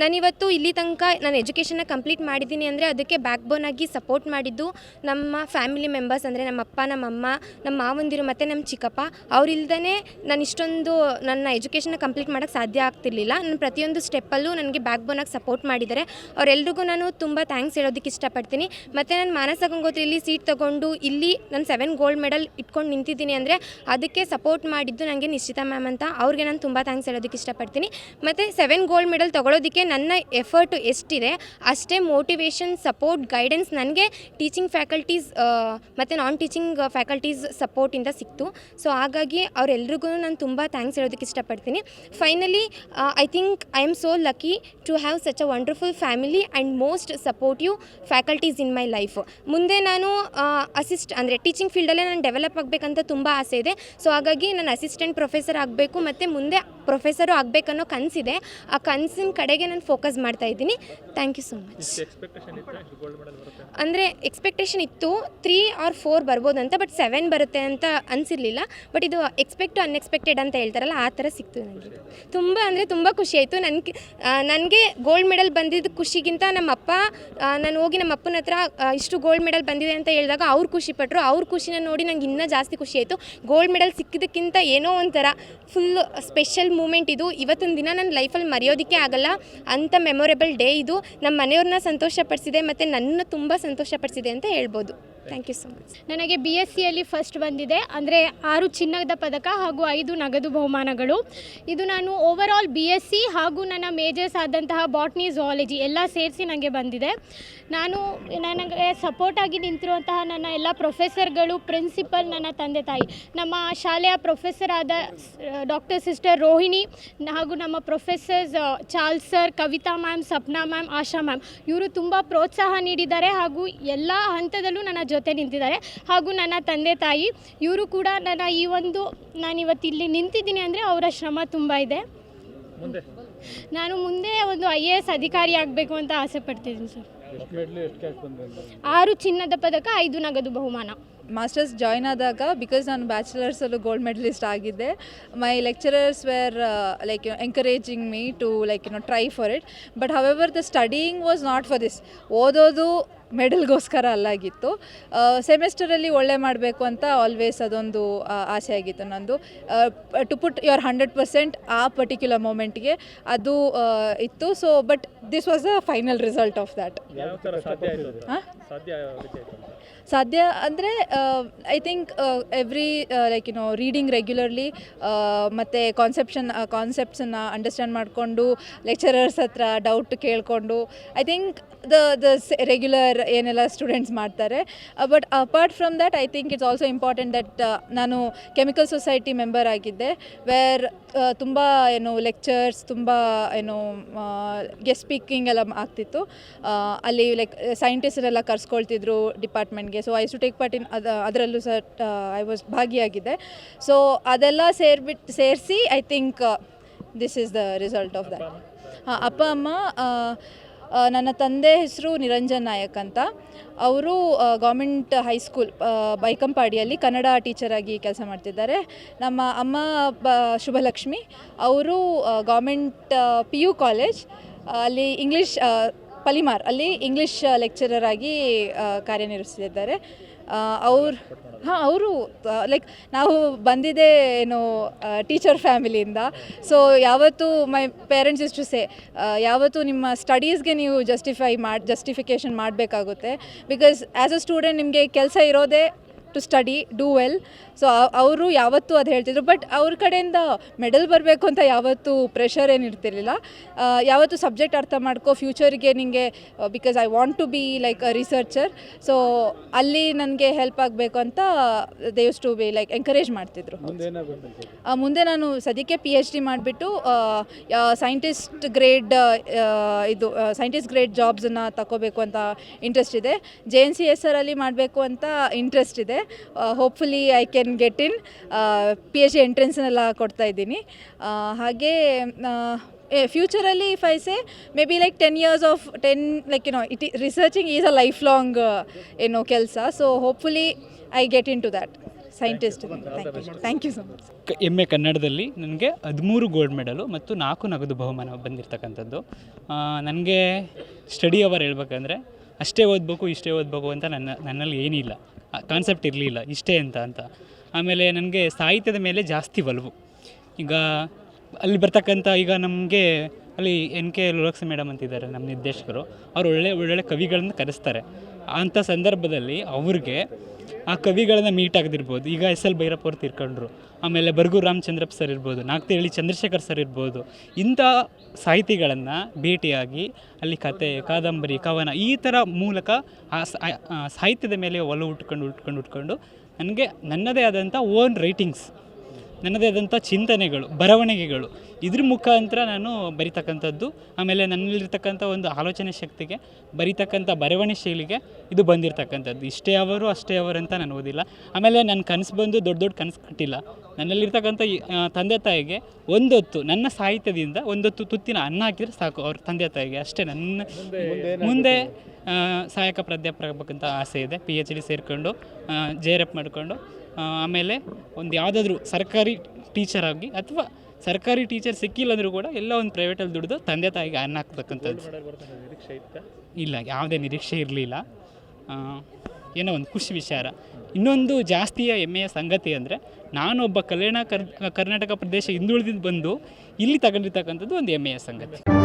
ನಾನಿವತ್ತು ಇಲ್ಲಿ ತನಕ ನಾನು ಎಜುಕೇಷನ್ನ ಕಂಪ್ಲೀಟ್ ಮಾಡಿದ್ದೀನಿ ಅಂದರೆ ಅದಕ್ಕೆ ಬ್ಯಾಕ್ ಬೋನ್ ಆಗಿ ಸಪೋರ್ಟ್ ಮಾಡಿದ್ದು ನಮ್ಮ ಫ್ಯಾಮಿಲಿ ಮೆಂಬರ್ಸ್ ಅಂದರೆ ನಮ್ಮ ಅಪ್ಪ, ನಮ್ಮ ಅಮ್ಮ, ನಮ್ಮ ಮಾವಂದಿರು ಮತ್ತು ನಮ್ಮ ಚಿಕ್ಕಪ್ಪ. ಅವರಿಲ್ದೇ ನಾನು ಇಷ್ಟೊಂದು ನನ್ನ ಎಜುಕೇಷನ್ನ ಕಂಪ್ಲೀಟ್ ಮಾಡೋಕ್ಕೆ ಸಾಧ್ಯ ಆಗ್ತಿರ್ಲಿಲ್ಲ. ನನ್ನ ಪ್ರತಿಯೊಂದು ಸ್ಟೆಪ್ಪಲ್ಲೂ ನನಗೆ ಬ್ಯಾಕ್ ಆಗಿ ಸಪೋರ್ಟ್ ಮಾಡಿದ್ದಾರೆ. ಅವರೆಲ್ರಿಗೂ ನಾನು ತುಂಬ ಥ್ಯಾಂಕ್ಸ್ ಹೇಳೋದಕ್ಕೆ ಇಷ್ಟಪಡ್ತೀನಿ. ಮತ್ತು ನಾನು ಮಾನಸ ಗಂಗೋತ್ರಿಯಲ್ಲಿ ಸೀಟ್ ತೊಗೊಂಡು ಇಲ್ಲಿ ನಾನು ಸೆವೆನ್ ಗೋಲ್ಡ್ ಮೆಡಲ್ ಇಟ್ಕೊಂಡು ನಿಂತಿದ್ದೀನಿ ಅಂದರೆ ಅದಕ್ಕೆ ಸಪೋರ್ಟ್ ಮಾಡಿದ್ದು ನನಗೆ ನಿಶ್ಚಿತ ಮ್ಯಾಮ್ ಅಂತ. ಅವ್ರಿಗೆ ನಾನು ತುಂಬ ಥ್ಯಾಂಕ್ಸ್ ಹೇಳೋದಕ್ಕೆ ಇಷ್ಟಪಡ್ತೀನಿ. ಮತ್ತು ಸೆವೆನ್ ಗೋಲ್ಡ್ ಮೆಡಲ್ ತೊಗೊಳೋದಕ್ಕೆ ನನ್ನ ಎಫರ್ಟು ಎಷ್ಟಿದೆ, ಅಷ್ಟೇ ಮೋಟಿವೇಶನ್ ಸಪೋರ್ಟ್ ಗೈಡೆನ್ಸ್ ನನಗೆ ಟೀಚಿಂಗ್ ಫ್ಯಾಕಲ್ಟೀಸ್ ಮತ್ತು ನಾನ್ ಟೀಚಿಂಗ್ ಫ್ಯಾಕಲ್ಟೀಸ್ ಸಪೋರ್ಟಿಂದ ಸಿಕ್ತು. ಸೊ ಹಾಗಾಗಿ ಅವರೆಲ್ರಿಗೂ ನಾನು ತುಂಬ ಥ್ಯಾಂಕ್ಸ್ ಹೇಳೋದಕ್ಕೆ ಇಷ್ಟಪಡ್ತೀನಿ. Finally I think I am so lucky to have such a wonderful family and most supportive faculties in my life ಮುಂದೆ ನಾನು ಅಸಿಸ್ಟ್ ಅಂದರೆ ಟೀಚಿಂಗ್ ಫೀಲ್ಡಲ್ಲೇ ನಾನು ಡೆವಲಪ್ ಆಗಬೇಕಂತ ತುಂಬ ಆಸೆ ಇದೆ. ಸೊ ಹಾಗಾಗಿ ನಾನು ಅಸಿಸ್ಟೆಂಟ್ ಪ್ರೊಫೆಸರ್ ಆಗಬೇಕು, ಮತ್ತು ಮುಂದೆ ಪ್ರೊಫೆಸರು ಆಗಬೇಕನ್ನೋ ಕನಸಿದೆ. ಆ ಕನಸಿನ ಕಡೆಗೆ ನಾನು ಫೋಕಸ್ ಮಾಡ್ತಾ ಇದ್ದೀನಿ. Thank you so much. ಅಂದರೆ ಎಕ್ಸ್ಪೆಕ್ಟೇಷನ್ ಇತ್ತು ತ್ರೀ ಆರ್ ಫೋರ್ ಬರ್ಬೋದು ಅಂತ ಬಟ್ ಸೆವೆನ್ ಬರುತ್ತೆ ಅಂತ ಅನಿಸಿರ್ಲಿಲ್ಲ. ಬಟ್ ಇದು ಎಕ್ಸ್ಪೆಕ್ಟ್ ಅನ್ಎಕ್ಸ್ಪೆಕ್ಟೆಡ್ ಅಂತ ಹೇಳ್ತಾರಲ್ಲ ಆ ಥರ ಸಿಕ್ತು ನನಗೆ ತುಂಬ ಅಂದರೆ ತುಂಬ ಖುಷಿ ಆಯಿತು. ನನಗೆ ನನಗೆ ಗೋಲ್ಡ್ ಮೆಡಲ್ ಬಂದಿದ್ದ ಖುಷಿಗಿಂತ ನಮ್ಮ ಅಪ್ಪ ನಾನು ಹೋಗಿ ನಮ್ಮ ಅಪ್ಪನ ಹತ್ರ ಇಷ್ಟು ಗೋಲ್ಡ್ ಮೆಡಲ್ ಬಂದಿದೆ ಅಂತ ಹೇಳಿದಾಗ ಅವ್ರು ಖುಷಿ ಪಟ್ಟರು ಅವ್ರ ಖುಷಿನ ನೋಡಿ ನಂಗೆ ಇನ್ನೂ ಜಾಸ್ತಿ ಖುಷಿ ಆಯಿತು. ಗೋಲ್ಡ್ ಮೆಡಲ್ ಸಿಕ್ಕಿದ್ದಕ್ಕಿಂತ ಏನೋ ಒಂಥರ ಫುಲ್ ಸ್ಪೆಷಲ್ ಮೂಮೆಂಟ್ ಇದು. ಇವತ್ತಿನ ದಿನ ನನ್ನ ಲೈಫಲ್ಲಿ ಮರೆಯೋದಕ್ಕೆ ಆಗಲ್ಲ. ಅಂಥ ಮೆಮೊರೇಬಲ್ ಡೇ ಇದು. ನಮ್ಮ ಮನೆಯವ್ರನ್ನ ಸಂತೋಷಪಡಿಸಿದೆ ಮತ್ತು ನನ್ನ ತುಂಬ ಸಂತೋಷಪಡಿಸಿದೆ ಅಂತ ಹೇಳ್ಬೋದು. ಥ್ಯಾಂಕ್ ಯು ಸೊ ಮಚ್ ನನಗೆ ಬಿ ಎಸ್ ಸಿಯಲ್ಲಿ ಫಸ್ಟ್ ಬಂದಿದೆ. ಅಂದರೆ ಆರು ಚಿನ್ನದ ಪದಕ ಹಾಗೂ ಐದು ನಗದು ಬಹುಮಾನಗಳು. ಇದು ನಾನು over all B S C ಹಾಗೂ ನನ್ನ ಮೇಜರ್ಸ್ ಆದಂತಹ ಬಾಟ್ನಿ ಝುವಾಲಜಿ ಎಲ್ಲ ಸೇರಿಸಿ ನನಗೆ ಬಂದಿದೆ. ನಾನು ನನಗೆ ಸಪೋರ್ಟಾಗಿ ನಿಂತಿರುವಂತಹ ನನ್ನ ಎಲ್ಲ ಪ್ರೊಫೆಸರ್ಗಳು ಪ್ರಿನ್ಸಿಪಲ್ ನನ್ನ ತಂದೆ ತಾಯಿ ನಮ್ಮ ಶಾಲೆಯ ಪ್ರೊಫೆಸರ್ ಆದ ಡಾಕ್ಟರ್ ಸಿಸ್ಟರ್ ರೋಹಿಣಿ ಹಾಗೂ ನಮ್ಮ professors Charles sir Kavitha ma'am Sapna ma'am Asha ma'am ಇವರು ತುಂಬ ಪ್ರೋತ್ಸಾಹ ನೀಡಿದ್ದಾರೆ ಹಾಗೂ ಎಲ್ಲ ಹಂತದಲ್ಲೂ ನನ್ನ ಜೊತೆ ನಿಂತಿದ್ದಾರೆ. ಹಾಗೂ ನನ್ನ ತಂದೆ ತಾಯಿ ಇವರು ಕೂಡ ನನ್ನ ಈ ಒಂದು ನಾನಿವತ್ತು ಇಲ್ಲಿ ನಿಂತಿದ್ದೀನಿ ಅಂದರೆ ಅವರ ಶ್ರಮ ತುಂಬ ಇದೆ. ನಾನು ಮುಂದೆ ಒಂದು ಐ ಎ ಎಸ್ ಅಧಿಕಾರಿ ಆಗಬೇಕು ಅಂತ ಆಸೆ ಪಡ್ತಿದ್ದೀನಿ ಸರ್. ಆರು ಚಿನ್ನದ ಪದಕ ಐದು ನಗದು ಬಹುಮಾನ. ಮಾಸ್ಟರ್ಸ್ ಜಾಯ್ನ್ ಆದಾಗ ಬಿಕಾಸ್ ನಾನು ಬ್ಯಾಚುಲರ್ಸಲ್ಲೂ ಗೋಲ್ಡ್ ಮೆಡಲಿಸ್ಟ್ ಆಗಿದ್ದೆ my lecturers were like you encouraging me to like you know try for it but however the studying was not for this ಓದೋದು ಮೆಡಲ್ಗೋಸ್ಕರ ಅಲ್ಲಾಗಿತ್ತು ಸೆಮೆಸ್ಟರಲ್ಲಿ ಒಳ್ಳೆ ಮಾಡಬೇಕು ಅಂತ ಆಲ್ವೇಸ್ ಅದೊಂದು ಆಸೆ ಆಗಿತ್ತು ನಂದು. To put your hundred percent ಆ ಪರ್ಟಿಕ್ಯುಲರ್ ಮೂಮೆಂಟ್ಗೆ ಅದು ಇತ್ತು. So but this was the final result of that ಸಾಧ್ಯ ಅಂದರೆ I think every like you know reading regularly ಮತ್ತು ಕಾನ್ಸೆಪ್ಷನ್ ಕಾನ್ಸೆಪ್ಟ್ಸನ್ನು ಅಂಡರ್ಸ್ಟ್ಯಾಂಡ್ ಮಾಡಿಕೊಂಡು ಲೆಕ್ಚರರ್ಸ್ ಹತ್ರ ಡೌಟ್ ಕೇಳಿಕೊಂಡು I think the the regular ಏನೆಲ್ಲ ಸ್ಟೂಡೆಂಟ್ಸ್ ಮಾಡ್ತಾರೆ. But apart from that I think it's also important that ನಾನು ಕೆಮಿಕಲ್ ಸೊಸೈಟಿ ಮೆಂಬರ್ ಆಗಿದ್ದೆ where ತುಂಬ ಏನು ಲೆಕ್ಚರ್ಸ್ ತುಂಬ ಏನು ಗೆಸ್ಟ್ ಸ್ಪೀಕಿಂಗ್ ಎಲ್ಲ ಆಗ್ತಿತ್ತು. ಅಲ್ಲಿ ಲೈಕ್ ಸೈಂಟಿಸ್ಟ್ರೆಲ್ಲ ಕರ್ಸ್ಕೊಳ್ತಿದ್ರು ಡಿಪಾರ್ಟ್ಮೆಂಟ್ಗೆ so I to take part in ಅದ ಅದರಲ್ಲೂ ಸಹ ಐ ವಾಸ್ ಭಾಗಿಯಾಗಿದ್ದೆ. ಸೊ ಅದೆಲ್ಲ ಸೇರಿಬಿಟ್ಟು ಸೇರಿಸಿ I think this is the result of that ಹಾಂ ಅಪ್ಪ ಅಮ್ಮ ನನ್ನ ತಂದೆ ಹೆಸರು ನಿರಂಜನ್ ನಾಯಕ್ ಅಂತ. ಅವರು ಗೌರ್ಮೆಂಟ್ ಹೈಸ್ಕೂಲ್ ಬೈಕಂಪಾಡಿಯಲ್ಲಿ ಕನ್ನಡ ಟೀಚರಾಗಿ ಕೆಲಸ ಮಾಡ್ತಿದ್ದಾರೆ. ನಮ್ಮ ಅಮ್ಮ ಬ ಶುಭಲಕ್ಷ್ಮಿ. ಅವರು ಗೌರ್ಮೆಂಟ್ ಪಿ ಯು ಕಾಲೇಜ್ ಅಲ್ಲಿ ಇಂಗ್ಲೀಷ್ ಪಲಿಮಾರ್ ಅಲ್ಲಿ ಇಂಗ್ಲೀಷ್ ಲೆಕ್ಚರರ್ ಆಗಿ ಆ, ಕಾರ್ಯನಿರ್ವಹಿಸ್ತಿದ್ದಾರೆ. ಅವ್ರು ಹಾಂ, ಅವರು ಲೈಕ್ ನಾವು ಬಂದಿದೆ ಏನು ಟೀಚರ್ ಫ್ಯಾಮಿಲಿಯಿಂದ ಸೊ ಯಾವತ್ತೂ my parents is to say ಯಾವತ್ತೂ ನಿಮ್ಮ ಸ್ಟಡೀಸ್ಗೆ ನೀವು ಜಸ್ಟಿಫೈ ಮಾಡಿ ಜಸ್ಟಿಫಿಕೇಷನ್ ಮಾಡಬೇಕಾಗುತ್ತೆ. ಬಿಕಾಸ್ ಆ್ಯಸ್ ಅ ಸ್ಟೂಡೆಂಟ್ ನಿಮಗೆ ಕೆಲಸ ಇರೋದೇ to study do well so ಅವರು ಯಾವತ್ತೂ ಅದು ಹೇಳ್ತಿದ್ರು. ಬಟ್ ಅವ್ರ ಕಡೆಯಿಂದ ಮೆಡಲ್ ಬರಬೇಕು ಅಂತ ಯಾವತ್ತೂ ಪ್ರೆಷರ್ ಏನು ಇರ್ತಿರ್ಲಿಲ್ಲ. ಯಾವತ್ತು ಸಬ್ಜೆಕ್ಟ್ ಅರ್ಥ ಮಾಡ್ಕೋ ಫ್ಯೂಚರ್ಗೆ ನಿಮಗೆ because I want to be like a researcher so ಅಲ್ಲಿ ನನಗೆ ಹೆಲ್ಪ್ ಆಗಬೇಕು ಅಂತ they used to be like encourage ಮಾಡ್ತಿದ್ರು. ಮುಂದೆ ನಾನು ಸದ್ಯಕ್ಕೆ ಪಿ ಎಚ್ ಡಿ ಮಾಡಿಬಿಟ್ಟು ಸೈಂಟಿಸ್ಟ್ ಗ್ರೇಡ್ ಇದು ಸೈಂಟಿಸ್ಟ್ ಗ್ರೇಡ್ ಜಾಬ್ಸನ್ನು ತಗೋಬೇಕು ಅಂತ ಇಂಟ್ರೆಸ್ಟ್ ಇದೆ. ಜೆ ಎನ್ ಸಿ ಎಸ್ ಆರಲ್ಲಿ ಮಾಡಬೇಕು ಅಂತ ಇಂಟ್ರೆಸ್ಟ್ ಇದೆ. Hopefully I can get in P H D ಎಂಟ್ರೆನ್ಸ್ನೆಲ್ಲ ಕೊಡ್ತಾ ಇದ್ದೀನಿ. ಆ, ಹಾಗೆ ಫ್ಯೂಚರಲ್ಲಿ if I say maybe like ten years of ten like you know it researching is a lifelong ಏನೋ ಕೆಲಸ so hopefully I get into that scientist thank you thank you so much M A ಕನ್ನಡದಲ್ಲಿ ನನಗೆ ಹದಿಮೂರು gold medal ಮತ್ತು ನಾಲ್ಕು ನಗದು ಬಹುಮಾನ ಬಂದಿರತಕ್ಕಂಥದ್ದು. ನನಗೆ ಸ್ಟಡಿ ಅವರ್ ಹೇಳ್ಬೇಕಂದ್ರೆ ಅಷ್ಟೇ ಓದಬೇಕು, ಇಷ್ಟೇ ಓದಬೇಕು ಅಂತ ನನ್ನ, ನನ್ನಲ್ಲಿ ಏನಿಲ್ಲ. ಕಾನ್ಸೆಪ್ಟ್ ಇರಲಿಲ್ಲ, ಇಷ್ಟೇ ಅಂತ ಅಂತ. ಆಮೇಲೆ ನನಗೆ ಸಾಹಿತ್ಯದ ಮೇಲೆ ಜಾಸ್ತಿ ಒಲವು. ಈಗ ಅಲ್ಲಿ ಬರ್ತಕ್ಕಂಥ, ಈಗ ನಮಗೆ ಅಲ್ಲಿ ಎನ್ ಕೆ ಲೋಲಕ್ಸ ಮೇಡಮ್ ಅಂತಿದ್ದಾರೆ, ನಮ್ಮ ನಿರ್ದೇಶಕರು. ಅವ್ರು ಒಳ್ಳೆ, ಒಳ್ಳೊಳ್ಳೆ ಕವಿಗಳನ್ನು ಕರೆಸ್ತಾರೆ. ಅಂಥ ಸಂದರ್ಭದಲ್ಲಿ ಅವ್ರಿಗೆ ಆ ಕವಿಗಳನ್ನ ಮೀಟ್ ಆಗದಿರ್ಬೋದು. ಈಗ ಎಸ್ ಎಲ್ ಭೈರಪ್ಪ ಅವ್ರು ತೀರ್ಕೊಂಡ್ರು. ಆಮೇಲೆ ಬರ್ಗು ರಾಮಚಂದ್ರಪ್ಪ ಸರ್ ಇರ್ಬೋದು, ನಾಗ್ತಿಹಳ್ಳಿ ಚಂದ್ರಶೇಖರ್ ಸರ್ ಇರ್ಬೋದು. ಇಂಥ ಸಾಹಿತಿಗಳನ್ನು ಭೇಟಿಯಾಗಿ ಅಲ್ಲಿ ಕತೆ, ಕಾದಂಬರಿ, ಕವನ ಈ ಥರ ಮೂಲಕ ಆ ಸಾಹಿತ್ಯದ ಮೇಲೆ ಒಲವು ಉಟ್ಕೊಂಡು ಉಟ್ಕೊಂಡು ಉಟ್ಕೊಂಡು, ನನಗೆ ನನ್ನದೇ ಆದಂಥ ಓನ್ ರೈಟಿಂಗ್ಸ್ ನನ್ನದೇ ಆದಂಥ ಚಿಂತನೆಗಳು, ಬರವಣಿಗೆಗಳು. ಇದ್ರ ಮುಖಾಂತರ ನಾನು ಬರಿತಕ್ಕಂಥದ್ದು, ಆಮೇಲೆ ನನ್ನಲ್ಲಿರ್ತಕ್ಕಂಥ ಒಂದು ಆಲೋಚನೆ ಶಕ್ತಿಗೆ, ಬರಿತಕ್ಕಂಥ ಬರವಣಿಗೆ ಶೈಲಿಗೆ ಇದು ಬಂದಿರತಕ್ಕಂಥದ್ದು. ಇಷ್ಟೇ ಅವರು, ಅಷ್ಟೇ ಅವರು ಅಂತ ನಾನು ಓದಿಲ್ಲ. ಆಮೇಲೆ ನನ್ನ ಕನಸು ಬಂದು ದೊಡ್ಡ ದೊಡ್ಡ ಕನಸು ಕಟ್ಟಿಲ್ಲ. ನನ್ನಲ್ಲಿರ್ತಕ್ಕಂಥ ಈ, ತಂದೆ ತಾಯಿಗೆ ಒಂದೊತ್ತು ನನ್ನ ಸಾಹಿತ್ಯದಿಂದ ಒಂದೊತ್ತು ತುತ್ತಿನ ಅನ್ನ ಹಾಕಿದರೆ ಸಾಕು ಅವ್ರ ತಂದೆ ತಾಯಿಗೆ. ಅಷ್ಟೇ ನನ್ನ ಮುಂದೆ ಸಹಾಯಕ ಪ್ರಾಧ್ಯಾಪಕರಾಗಬೇಕಂತ ಆಸೆ ಇದೆ. ಪಿ ಎಚ್ ಡಿ ಸೇರಿಕೊಂಡು ಜೆ ಆರ್ ಎಫ್ ಮಾಡಿಕೊಂಡು ಆಮೇಲೆ ಒಂದು ಯಾವುದಾದ್ರೂ ಸರ್ಕಾರಿ ಟೀಚರ್ ಆಗಿ ಅಥವಾ ಸರ್ಕಾರಿ ಟೀಚರ್ ಸಿಕ್ಕಿಲ್ಲ ಅಂದರೂ ಕೂಡ ಎಲ್ಲ ಒಂದು ಪ್ರೈವೇಟಲ್ಲಿ ದುಡಿದು ತಂದೆ ತಾಯಿಗೆ ಅನ್ನ ಹಾಕ್ತಕ್ಕಂಥದ್ದು ನಿರೀಕ್ಷೆ ಇತ್ತ? ಇಲ್ಲ ಯಾವುದೇ ನಿರೀಕ್ಷೆ ಇರಲಿಲ್ಲ. ಏನೋ ಒಂದು ಖುಷಿ ವಿಚಾರ. ಇನ್ನೊಂದು ಜಾಸ್ತಿಯ ಹೆಮ್ಮೆಯ ಸಂಗತಿ ಅಂದರೆ, ನಾನೊಬ್ಬ ಕಲ್ಯಾಣ ಕರ್, ಕರ್ನಾಟಕ ಪ್ರದೇಶ ಹಿಂದುಳಿದಿದ್ದು ಬಂದು ಇಲ್ಲಿ ತಗೊಂಡಿರ್ತಕ್ಕಂಥದ್ದು ಒಂದು ಹೆಮ್ಮೆಯ ಸಂಗತಿ.